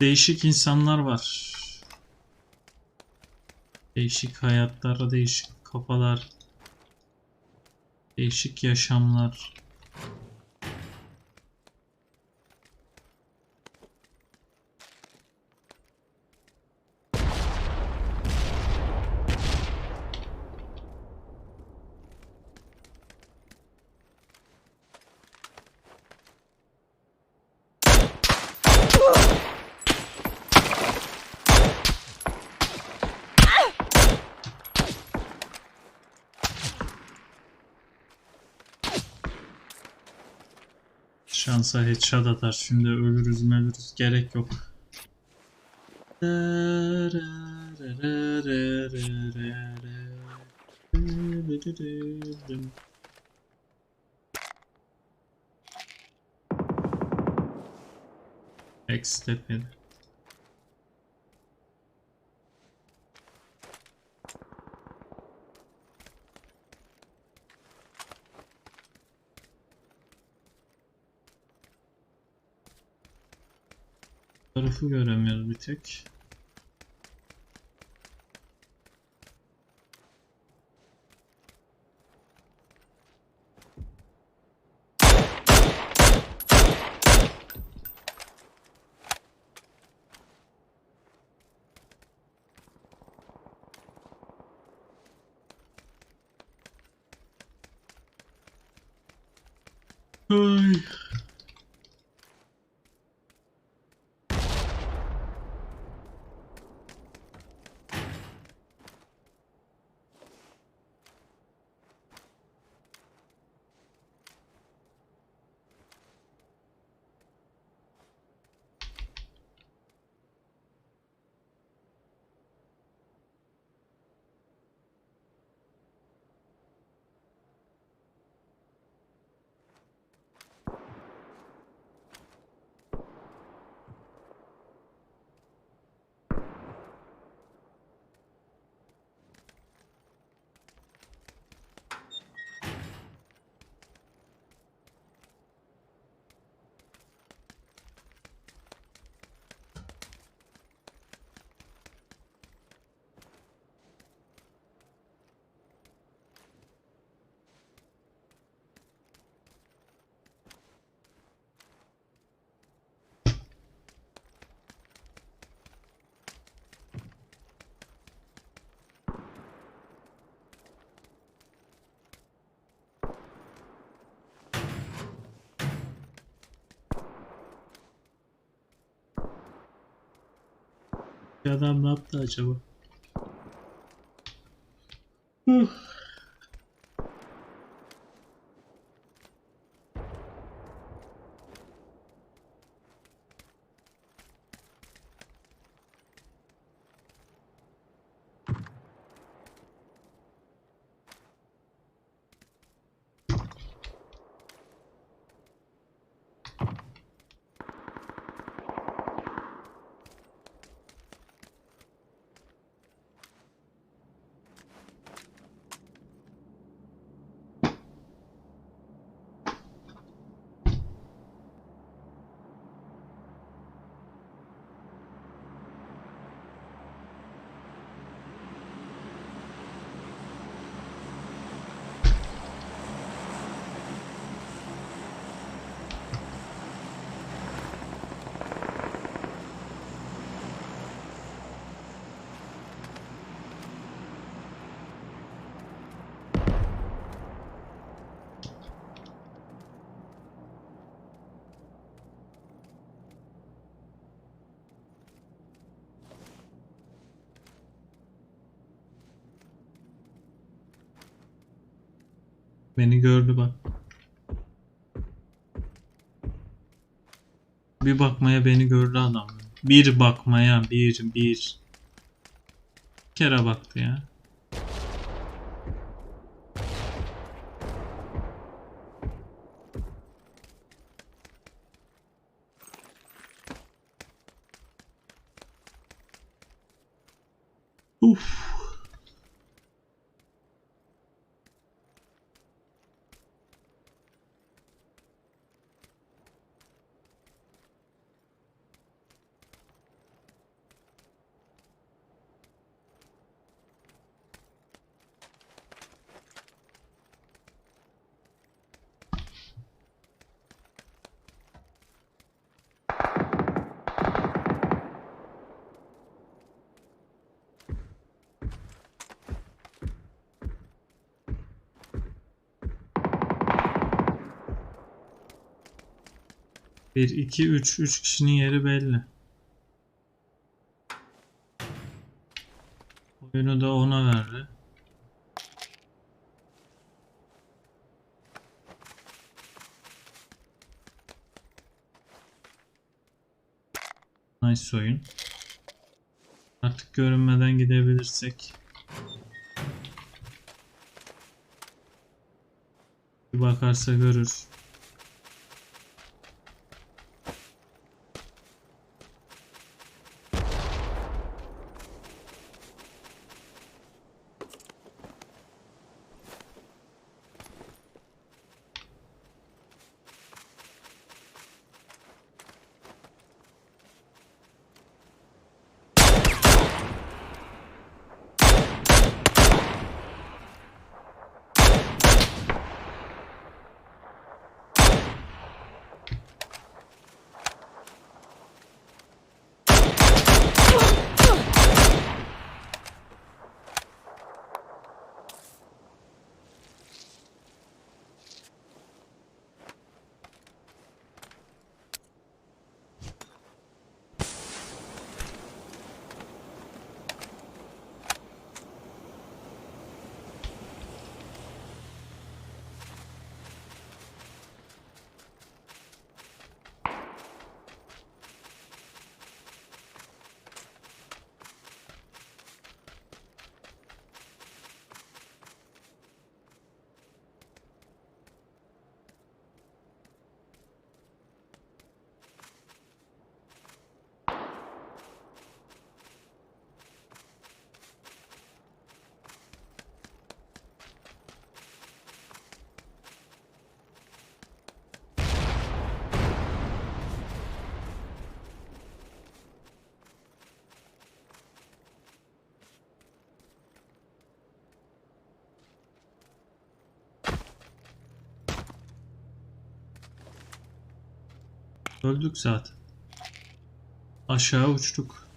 Değişik insanlar var. Değişik hayatlar, değişik kafalar. Değişik yaşamlar. Şansa headshot atar. Şimdi ölürüz melürüz. Gerek yok. Backstep yedi. Tarafı göremiyoruz bir tek. Ay. Adam ne yaptı acaba? Huh. Beni gördü bak. Bir bakmaya beni gördü adam. Bir bakmaya bir bir. Bir kere baktı ya. Uf. 1, 2, 3. 3 kişinin yeri belli. Oyunu da ona verdi. Nice oyun. Artık görünmeden gidebilirsek. Bir bakarsa görür. Öldük zaten. Aşağı uçtuk.